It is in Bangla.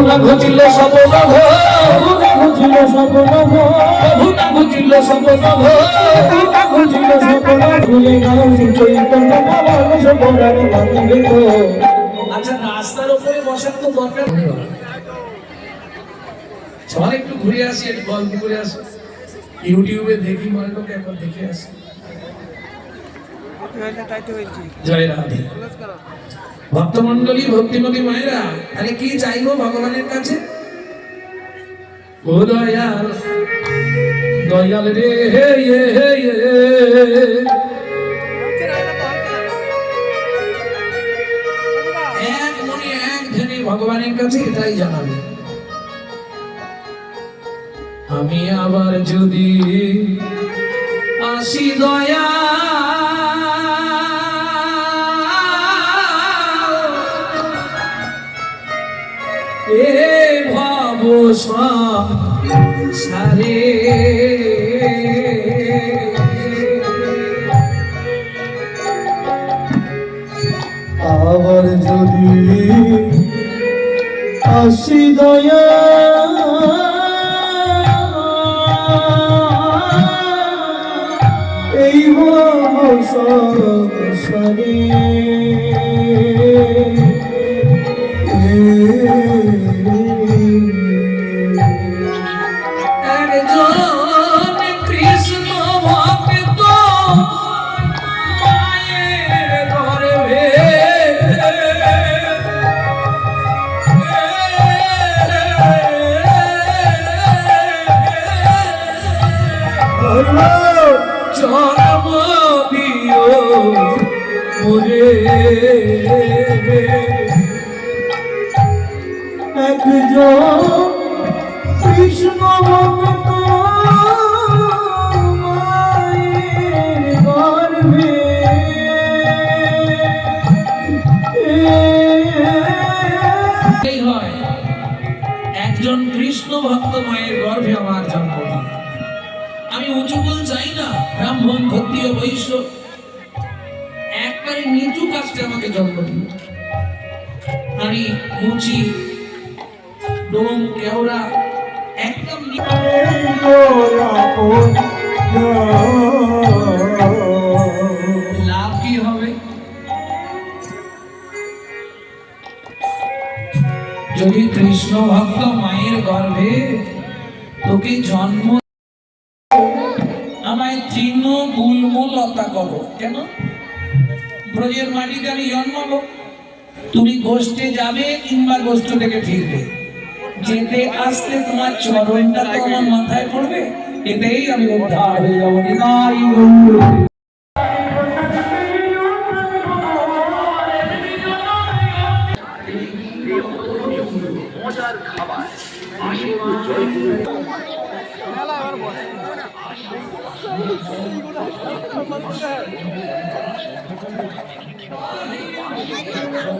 না ঘটিল সব নভ না ঘটিল সব নভ ভুলে গেল চৈতন্য আচ্ছা রাস্তার উপরে বসার তো দরকার নেই। চল একটু ঘুরে আসি একটু গল্প করে আসি। ইউটিউবে দেখি মনে লোক একবার দেখে আসি। ভক্তমন্ডলী ভক্তিমতী মায়েরা, তাহলে কি চাইব ভগবানের কাছে? দয়াল রে, হে। এক এক ভগবানের কাছে এটাই জানাবে। আমি আবার যদি আসি দয়া ভাব সারে। আবার যদি আসি দয়া এই সংসারে একজন কৃষ্ণ ভক্ত মায়ের গর্ভে একজন কৃষ্ণ ভক্ত মায়ের গর্ভে আমার জন্ম দিল। আমি উঁচু কুল চাই না। ব্রাহ্মণ ক্ষত্রিয় বৈশ্য। একবারে নিচু কাজটা আমাকে জন্ম দিল আমি মুচি ডোম কেওড়া, একদম যদি কৃষ্ণ ভক্ত মায়ের গর্ভে তোকে জন্ম লতা করো। কেন? ব্রজের মাটিতে আমি জন্মাবো। তুমি গোষ্ঠে যাবে কিংবা গোষ্ঠ থেকে ফিরবে। যেতে আসতে তোমার চরণটা তো আমার মাথায় পড়বে। এতেই আমি উদ্ধার হয়ে যাব। মজার খাবার। আশিক জয়গুরু 最後だ。あと3万ぐ。